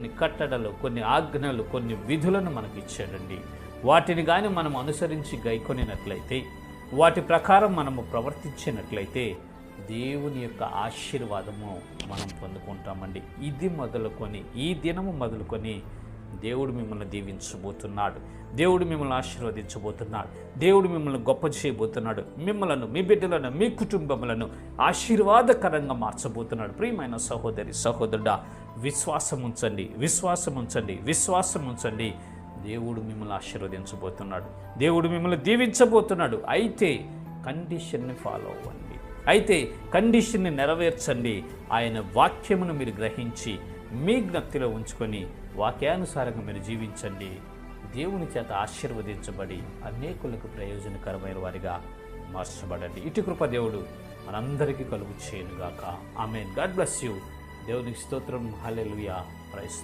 కొన్ని కట్టడలు కొన్ని ఆజ్ఞలు కొన్ని విధులను మనకి ఇచ్చాడండి వాటిని కానీ మనం అనుసరించి గైకొనినట్లయితే వాటి ప్రకారం మనము ప్రవర్తించినట్లయితే దేవుని యొక్క ఆశీర్వాదము మనం పొందుకుంటామండి. ఇది మొదలుకొని ఈ దినము మొదలుకొని దేవుడు మిమ్మల్ని దీవించబోతున్నాడు. దేవుడు మిమ్మల్ని ఆశీర్వదించబోతున్నాడు. దేవుడు మిమ్మల్ని గొప్ప చేయబోతున్నాడు. మిమ్మలను మీ బిడ్డలను మీ కుటుంబములను ఆశీర్వాదకరంగా మార్చబోతున్నాడు. ప్రియమైన సహోదరి సహోదరుడా విశ్వాసం ఉంచండి విశ్వాసం ఉంచండి విశ్వాసం ఉంచండి. దేవుడు మిమ్మల్ని ఆశీర్వదించబోతున్నాడు. దేవుడు మిమ్మల్ని దీవించబోతున్నాడు. అయితే కండిషన్ని ఫాలో అవ్వండి. అయితే కండిషన్ని నెరవేర్చండి. ఆయన వాక్యమును మీరు గ్రహించి మీ జ్ఞప్తిలో ఉంచుకొని వాక్యానుసారంగా మీరు జీవించండి. దేవుని చేత ఆశీర్వదించబడి అనేకులకు ప్రయోజనకరమైన వారిగా మార్చబడండి. ఇటు కృప దేవుడు మనందరికీ కలుగు చేయనుగాక. ఆమె గాడ్ బ్లెస్ యూ. దేవునికి స్తోత్రం. Hallelujah price